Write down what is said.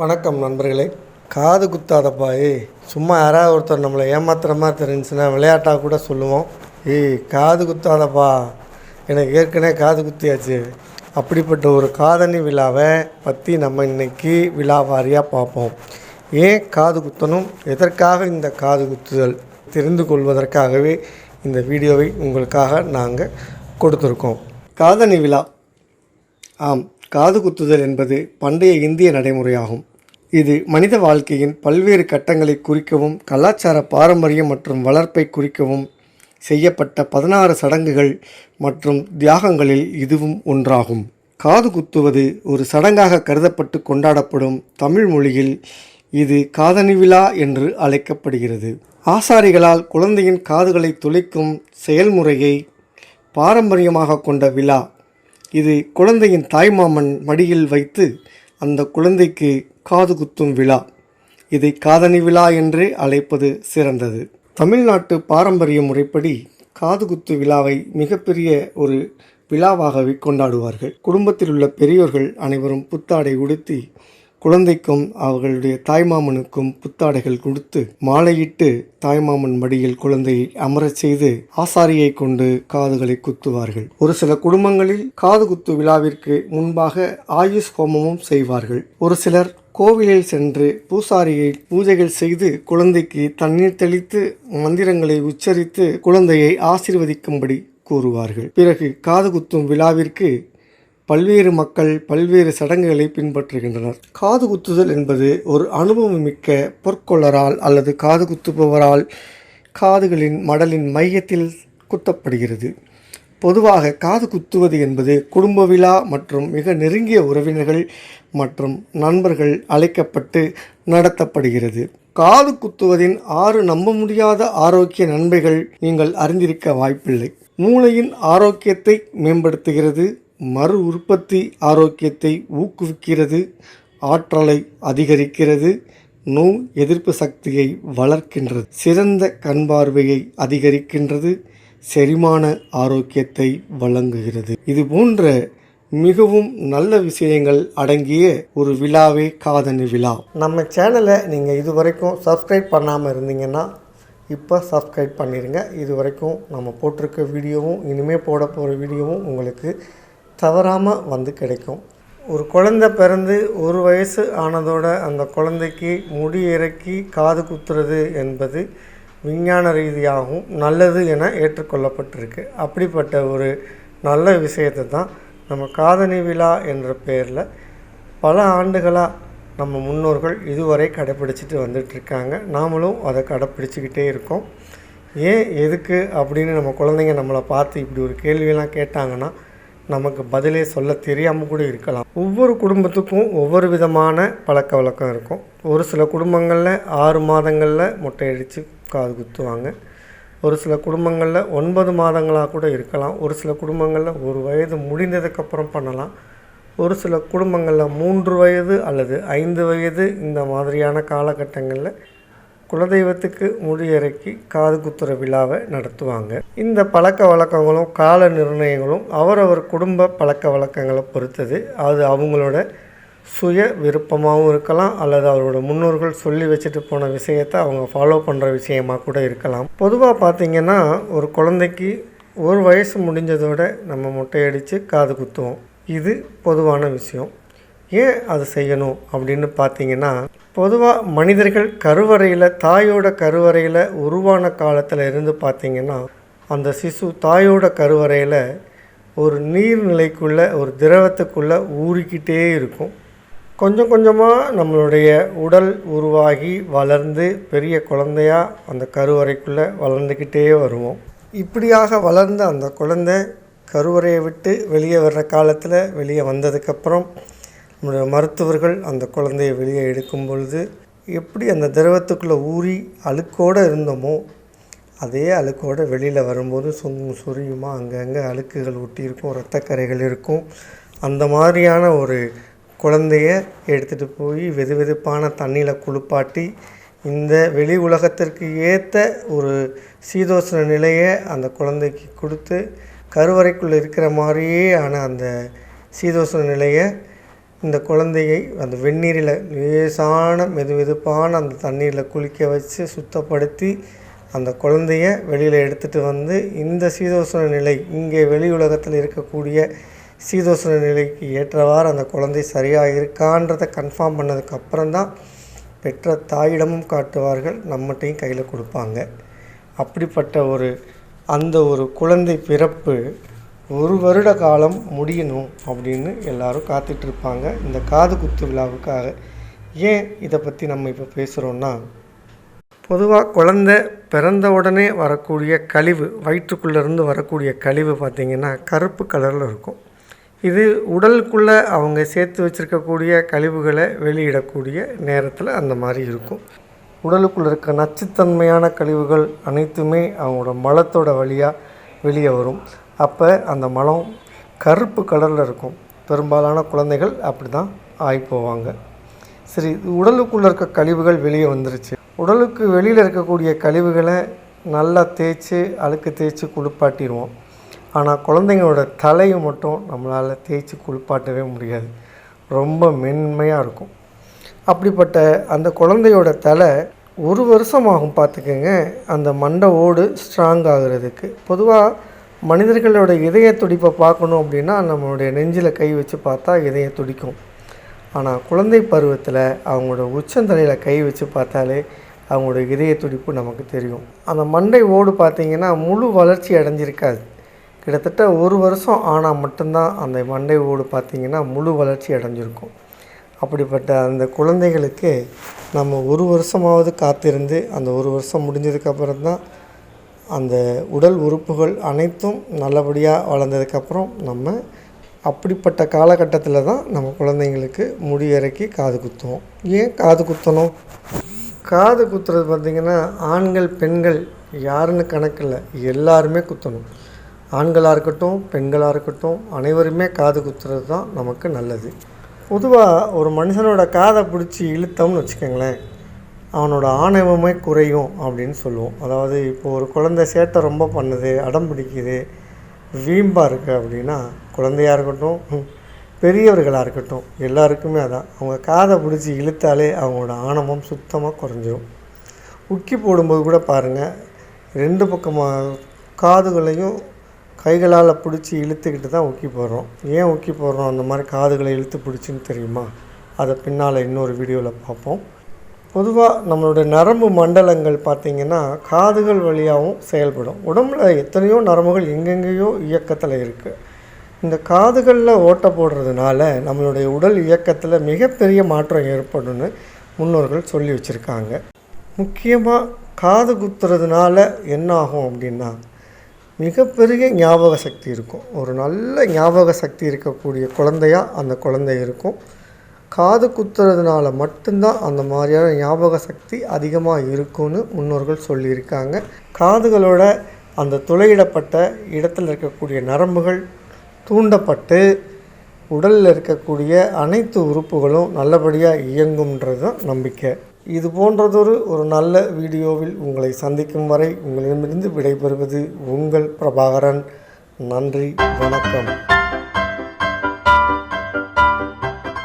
வணக்கம் நண்பர்களே. காது குத்தாதப்பா ஏய் சும்மா யாராவது ஒருத்தர் நம்மளை ஏமாத்துற மாதிரி தெரிஞ்சுன்னா விளையாட்டாக கூட சொல்லுவோம். ஏய் காது குத்தாதப்பா. எனக்கு ஏற்கனவே காது குத்தியாச்சு. அப்படிப்பட்ட ஒரு காதணி விழாவை பற்றி நம்ம இன்னைக்கு விழாவாரியாக பார்ப்போம். ஏன் காது குத்தணும்? எதற்காக இந்த காது குத்துதல்? தெரிந்து கொள்வதற்காகவே இந்த வீடியோவை உங்களுக்காக நாங்கள் கொடுத்துருக்கோம். காதணி விழா. ஆம் காது குத்துதல் என்பது பண்டைய இந்திய நடைமுறையாகும். இது மனித வாழ்க்கையின் பல்வேறு கட்டங்களை குறிக்கவும் கலாச்சார பாரம்பரியம் மற்றும் வளர்ப்பை குறிக்கவும் செய்யப்பட்ட பதினாறு சடங்குகள் மற்றும் தியாகங்களில் இதுவும் ஒன்றாகும். காது குத்துவது ஒரு சடங்காக கருதப்பட்டு கொண்டாடப்படும் தமிழ் மொழியில் இது காதணி விழா என்று அழைக்கப்படுகிறது. ஆசாரிகளால் குழந்தையின் காதுகளை துளைக்கும் செயல்முறையை பாரம்பரியமாக கொண்ட விழா. இது குழந்தையின் தாய்மாமன் மடியில் வைத்து அந்த குழந்தைக்கு காது குத்தும் விழா. இதை காதணி விழா என்றே அழைப்பது சிறந்தது. தமிழ்நாட்டு பாரம்பரிய முறைப்படி காது குத்து விழாவை மிகப்பெரிய ஒரு விழாவாகவே கொண்டாடுவார்கள். குடும்பத்தில் உள்ள பெரியோர்கள் அனைவரும் புத்தாடை உடுத்தி குழந்தைக்கும் அவர்களுடைய தாய்மாமனுக்கும் புத்தாடைகள் கொடுத்து மாலையிட்டு தாய்மாமன் மடியில் குழந்தையை அமரச் செய்து ஆசாரியை கொண்டு காதுகளை குத்துவார்கள். ஒரு சில குடும்பங்களில் காது குத்து விழாவிற்கு முன்பாக ஆயுஷ் ஹோமமும் செய்வார்கள். ஒரு சிலர் கோவிலில் சென்று பூசாரியை பூஜைகள் செய்து குழந்தைக்கு தண்ணீர் தெளித்து மந்திரங்களை உச்சரித்து குழந்தையை ஆசீர்வதிக்கும்படி கூறுவார்கள். பிறகு காது குத்தும் விழாவிற்கு பல்வேறு மக்கள் பல்வேறு சடங்குகளை பின்பற்றுகின்றனர். காது குத்துதல் என்பது ஒரு அனுபவம் மிக்க பொற்கொள்ளரால் அல்லது காது குத்துபவரால் காதுகளின் மடலின் மையத்தில் குத்தப்படுகிறது. பொதுவாக காது குத்துவது என்பது குடும்ப விழா மற்றும் மிக நெருங்கிய உறவினர்கள் மற்றும் நண்பர்கள் அழைக்கப்பட்டு நடத்தப்படுகிறது. காது குத்துவதின் ஆறு நம்ப முடியாத ஆரோக்கிய நன்மைகள் நீங்கள் அறிந்திருக்க வாய்ப்பில்லை. மூளையின் ஆரோக்கியத்தை மேம்படுத்துகிறது மறு உற்பத்தி ஆரோக்கியத்தை ஊக்குவிக்கிறது ஆற்றலை அதிகரிக்கிறது நோய் எதிர்ப்பு சக்தியை வளர்க்கின்றது சிறந்த கண் பார்வையை அதிகரிக்கின்றது செரிமான ஆரோக்கியத்தை வழங்குகிறது. இது போன்ற மிகவும் நல்ல விஷயங்கள் அடங்கிய ஒரு விழாவே காதணி விழா. நம்ம சேனலை நீங்கள் இது வரைக்கும் சப்ஸ்கிரைப் பண்ணாமல் இருந்தீங்கன்னா இப்போ சப்ஸ்கிரைப் பண்ணிடுங்க இது வரைக்கும் நம்ம போட்டிருக்க வீடியோவும் இனிமேல் போட போகிற வீடியோவும் உங்களுக்கு தவறாமல் வந்து கிடைக்கும். ஒரு குழந்தை பிறந்து ஒரு வயசு ஆனதோட அந்த குழந்தைக்கு முடி இறக்கி காது குத்துறது என்பது விஞ்ஞான ரீதியாகவும் நல்லது என ஏற்றுக்கொள்ளப்பட்டிருக்கு. அப்படிப்பட்ட ஒரு நல்ல விஷயத்தை தான் நம்ம காதணி விழா என்ற பெயரில் பல ஆண்டுகளாக நம்ம முன்னோர்கள் இதுவரை கடைப்பிடிச்சிட்டு வந்துட்டுருக்காங்க நாமளும் அதை கடைப்பிடிச்சிக்கிட்டே இருக்கோம். ஏன் எதுக்கு அப்படின்னு நம்ம குழந்தைங்க நம்மளை பார்த்து இப்படி ஒரு கேள்வியெல்லாம் கேட்டாங்கன்னா நமக்கு பதிலே சொல்ல தெரியாமல் கூட இருக்கலாம். ஒவ்வொரு குடும்பத்துக்கும் ஒவ்வொரு விதமான பழக்க வழக்கம் இருக்கும். ஒரு சில குடும்பங்களில் ஆறு மாதங்களில் மொட்டையடித்து காது குத்துவாங்க. ஒரு சில குடும்பங்களில் ஒன்பது மாதங்களாக கூட இருக்கலாம். ஒரு சில குடும்பங்களில் ஒரு வயது முடிந்ததுக்கப்புறம் பண்ணலாம். ஒரு சில குடும்பங்களில் மூன்று வயது அல்லது ஐந்து வயது இந்த மாதிரியான காலகட்டங்களில் குலதெய்வத்துக்கு முடியிறக்கி காது குத்துற விழாவை நடத்துவாங்க. இந்த பழக்க வழக்கங்களும் கால நிர்ணயங்களும் அவரவர் குடும்ப பழக்க வழக்கங்களை பொறுத்தது. அது அவங்களோட சுய விருப்பமாகவும் இருக்கலாம் அல்லது அவரோட முன்னோர்கள் சொல்லி வச்சுட்டு போன விஷயத்தை அவங்க ஃபாலோ பண்ணுற விஷயமாக கூட இருக்கலாம். பொதுவாக பார்த்திங்கன்னா ஒரு குழந்தைக்கு ஒரு வயசு முடிஞ்சதோட நம்ம முட்டையடித்து காது குத்துவோம். இது பொதுவான விஷயம். ஏன் அது செய்யணும் அப்படின்னு பார்த்தீங்கன்னா பொதுவாக மனிதர்கள் கருவறையில் தாயோட கருவறையில் உருவான காலத்தில் இருந்து பார்த்திங்கன்னா அந்த சிசு தாயோட கருவறையில் ஒரு நீர்நிலைக்குள்ளே ஒரு திரவத்துக்குள்ளே ஊறிக்கிட்டே இருக்கும். கொஞ்சம் கொஞ்சமாக நம்மளுடைய உடல் உருவாகி வளர்ந்து பெரிய குழந்தையாக அந்த கருவறைக்குள்ளே வளர்ந்துக்கிட்டே வருவோம். இப்படியாக வளர்ந்த அந்த குழந்தை கருவறையை விட்டு வெளியே வர்ற காலத்தில் வெளியே வந்ததுக்கப்புறம் மருத்துவர்கள் அந்த குழந்தையை வெளியே எடுக்கும் பொழுது எப்படி அந்த திரவத்துக்குள்ளே ஊறி அழுக்கோடு இருந்தோமோ அதே அழுக்கோடு வெளியில் வரும்போது சும் சுரியுமா அங்கங்கே அழுக்குகள் ஒட்டி இருக்கும் இரத்தக்கரைகள் இருக்கும். அந்த மாதிரியான ஒரு குழந்தைய எடுத்துகிட்டு போய் வெது வெதுப்பான தண்ணியில் குளிப்பாட்டி இந்த வெளி உலகத்திற்கு ஏற்ற ஒரு சீதோஷ்ண நிலையை அந்த குழந்தைக்கு கொடுத்து கருவறைக்குள்ளே இருக்கிற மாதிரியே ஆன அந்த சீதோஷ்ண நிலையை இந்த குழந்தையை அந்த வெந்நீரில் லேசான மெது வெதுப்பான அந்த தண்ணீரில் குளிக்க வச்சு சுத்தப்படுத்தி அந்த குழந்தைய வெளியில் எடுத்துகிட்டு வந்து இந்த சீதோஷ்ண நிலை இங்கே வெளி உலகத்தில் இருக்கக்கூடிய சீதோஷ்ண நிலைக்கு ஏற்றவாறு அந்த குழந்தை சரியாக இருக்கான்றதை கன்ஃபார்ம் பண்ணதுக்கு அப்புறம்தான் பெற்ற தாயிடமும் காட்டுவார்கள் நம்மகிட்டையும் கையில் கொடுப்பாங்க. அப்படிப்பட்ட ஒரு அந்த ஒரு குழந்தை பிறப்பு ஒரு வருட காலம் முடியணும் அப்படின்னு எல்லாரும் காத்துட்ருப்பாங்க. இந்த காது குத்து விழாவுக்காக. ஏன் இதை பற்றி நம்ம இப்போ பேசுகிறோன்னா பொதுவாக குழந்த பிறந்த உடனே வரக்கூடிய கழிவு வயிற்றுக்குள்ளேருந்து வரக்கூடிய கழிவு பார்த்திங்கன்னா கருப்பு கலரில் இருக்கும். இது உடலுக்குள்ளே அவங்க சேர்த்து வச்சுருக்கக்கூடிய கழிவுகளை வெளியிடக்கூடிய நேரத்தில் அந்த மாதிரி இருக்கும். உடலுக்குள்ளே இருக்க நச்சுத்தன்மையான கழிவுகள் அனைத்துமே அவங்களோட மலத்தோட வழியாக வெளியே வரும். அப்போ அந்த மலம் கருப்பு கலரில் இருக்கும். பெரும்பாலான குழந்தைகள் அப்படி தான் ஆகி போவாங்க. சரி உடலுக்குள்ளே இருக்க கழிவுகள் வெளியே வந்துருச்சு. உடலுக்கு வெளியில் இருக்கக்கூடிய கழிவுகளை நல்லா தேய்ச்சி அழுக்கு தேய்ச்சி குளிப்பாட்டிடுவோம். ஆனால் குழந்தைங்களோட தலையை மட்டும் நம்மளால் தேய்ச்சி குளிப்பாட்டவே முடியாது. ரொம்ப மென்மையாக இருக்கும். அப்படிப்பட்ட அந்த குழந்தையோட தலை ஒரு வருஷம் ஆகும் பார்த்துக்கோங்க. அந்த மண்டை ஓடு ஸ்ட்ராங் ஆகுறதுக்கு. பொதுவாக மனிதர்களோட இதய துடிப்பை பார்க்கணும் அப்படின்னா நம்மளுடைய நெஞ்சில் கை வச்சு பார்த்தா இதயம் துடிக்கும். ஆனால் குழந்தை பருவத்தில் அவங்களோட உச்சந்தலையில் கை வச்சு பார்த்தாலே அவங்களோட இதய துடிப்பு நமக்கு தெரியும். அந்த மண்டை ஓடு பார்த்திங்கன்னா முழு வளர்ச்சி அடைஞ்சிருக்காது. கிட்டத்தட்ட ஒரு வருஷம் ஆனால் மட்டும்தான் அந்த மண்டை ஓடு பார்த்திங்கன்னா முழு வளர்ச்சி அடைஞ்சிருக்கும். அப்படிப்பட்ட அந்த குழந்தைகளுக்கு நம்ம ஒரு வருஷமாவது காத்திருந்து அந்த ஒரு வருஷம் முடிஞ்சதுக்கப்புறம் தான் அந்த உடல் உறுப்புகள் அனைத்தும் நல்லபடியாக வளர்ந்ததுக்கப்புறம் நம்ம அப்படிப்பட்ட காலகட்டத்தில் தான் நம்ம குழந்தைங்களுக்கு முடி இறக்கி காது குத்துவோம். ஏன் காது குத்தணும்? காது குத்துறது பார்த்திங்கன்னா ஆண்கள் பெண்கள் யாருன்னு கணக்கில் எல்லாருமே குத்தணும். ஆண்களாக இருக்கட்டும் பெண்களாக இருக்கட்டும் அனைவருமே காது குத்துறது தான் நமக்கு நல்லது. பொதுவாக ஒரு மனுஷனோட காதை பிடிச்சி இழுத்தோம்னு வச்சுக்கோங்களேன். அவனோட ஆணவமே குறையும் அப்படின்னு சொல்லுவோம். அதாவது இப்போ ஒரு குழந்தை சேட்டை ரொம்ப பண்ணுது அடம் பிடிக்குது வீம்பாக இருக்குது அப்படின்னா குழந்தையாக இருக்கட்டும் பெரியவர்களாக இருக்கட்டும் எல்லாருக்குமே அதான். அவங்க காதை பிடிச்சி இழுத்தாலே அவங்களோட ஆணவம் சுத்தமாக குறைஞ்சிரும். உக்கி போடும்போது கூட பாருங்கள் ரெண்டு பக்கமாக காதுகளையும் கைகளால் பிடிச்சி இழுத்துக்கிட்டு தான் உக்கி போடுறோம். ஏன் உக்கி போடுறோம்? அந்த மாதிரி காதுகளை இழுத்து பிடிச்சின்னு தெரியுமா? அதை பின்னால் இன்னொரு வீடியோவில் பார்ப்போம். பொதுவாக நம்மளுடைய நரம்பு மண்டலங்கள் பார்த்திங்கன்னா காதுகள் வழியாகவும் செயல்படும். உடம்புல எத்தனையோ நரம்புகள் எங்கெங்கேயோ இயக்கத்தில் இருக்குது இந்த காதுகளில் ஓட்டை போடுறதுனால நம்மளுடைய உடல் இயக்கத்தில் மிகப்பெரிய மாற்றம் ஏற்படும்னு முன்னோர்கள் சொல்லி வச்சுருக்காங்க. முக்கியமாக காது குத்துறதுனால என்ன ஆகும் அப்படின்னா மிகப்பெரிய ஞாபக சக்தி இருக்கும். ஒரு நல்ல ஞாபக சக்தி இருக்கக்கூடிய குழந்தையா அந்த குழந்தை இருக்கும். காது குத்துறதுனால மட்டும்தான் அந்த மாதிரியான ஞாபக சக்தி அதிகமாக இருக்கும்னு முன்னோர்கள் சொல்லியிருக்காங்க. காதுகளோட அந்த துளையிடப்பட்ட இடத்துல இருக்கக்கூடிய நரம்புகள் தூண்டப்பட்டு உடலில் இருக்கக்கூடிய அனைத்து உறுப்புகளும் நல்லபடியாக இயங்கும்ன்றது தான் நம்பிக்கை. இது போன்றதொரு ஒரு நல்ல வீடியோவில் உங்களை சந்திக்கும் வரை உங்களிடமிருந்து விடைபெறுவது உங்கள் பிரபாகரன். நன்றி வணக்கம்.